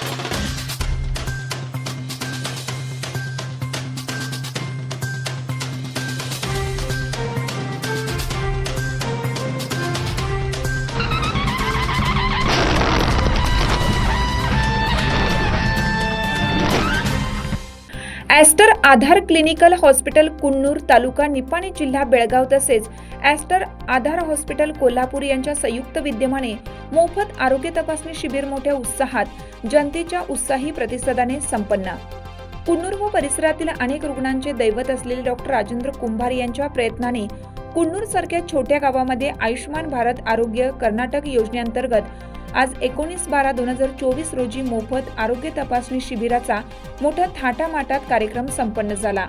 Thank you. Aster Aadhar clinical hospital Kunnur taluka Nipani जिल्हा बेळगाव तसेच aster आधार hospital Kolhapur यांच्या संयुक्त विद्यमाने मोफत आरोग्य तपासणी शिबिर मोठ्या उत्साहात जनतेच्या उत्साही प्रतिसादाने संपन्न. कुन्नूर व परिसरातील अनेक रुग्णांचे दैवत असलेले डॉक्टर राजेंद्र कुंभार यांच्या प्रयत्नाने कुन्नूर सारख्या छोट्या गावामध्ये आयुष्यमान भारत आरोग्य कर्नाटक योजनेअंतर्गत आज एकोणीस बारा दोन हजार चोवीस रोजी मोफत आरोग्य तपासणी शिबिराचा मोठ्या थाटामाटात कार्यक्रम संपन्न झाला.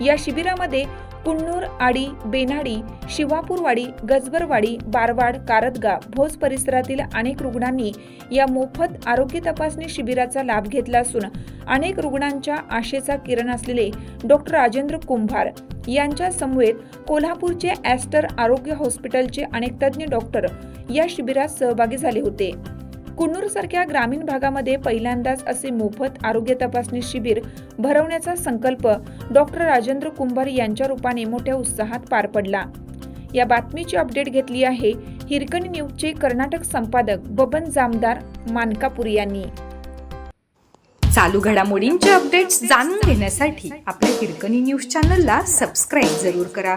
या शिबिरामध्ये कुन्नूर आडी बेनाडी शिवापूरवाडी गजबरवाडी बारवाड कारदगा भोज परिसरातील अनेक रुग्णांनी या मोफत आरोग्य तपासणी शिबिराचा लाभ घेतला असून अनेक रुग्णांच्या आशेचा किरण असलेले डॉक्टर राजेंद्र कुंभार यांच्या समवेत कोल्हापूरचे ॲस्टर आरोग्य हॉस्पिटलचे अनेक तज्ज्ञ डॉक्टर या शिबिरात सहभागी झाले होते. कुन्नूर सारख्या ग्रामीण भागामध्ये पहिल्यांदाच असे मोफत आरोग्य तपासणी शिबिर भरवण्याचा संकल्प डॉक्टर राजेंद्र कुंभार यांच्या रूपाने मोठ्या उत्साहात पार पडला. या बातमीची अपडेट घेतली आहे हिरकणी न्यूजचे कर्नाटक संपादक बबन जामदार मानकापूर यांनी. चालू घडामोडींचे अपडेट्स जाणून घेण्यासाठी आपल्या हिरकणी न्यूज चॅनलला सबस्क्राईब जरूर करा.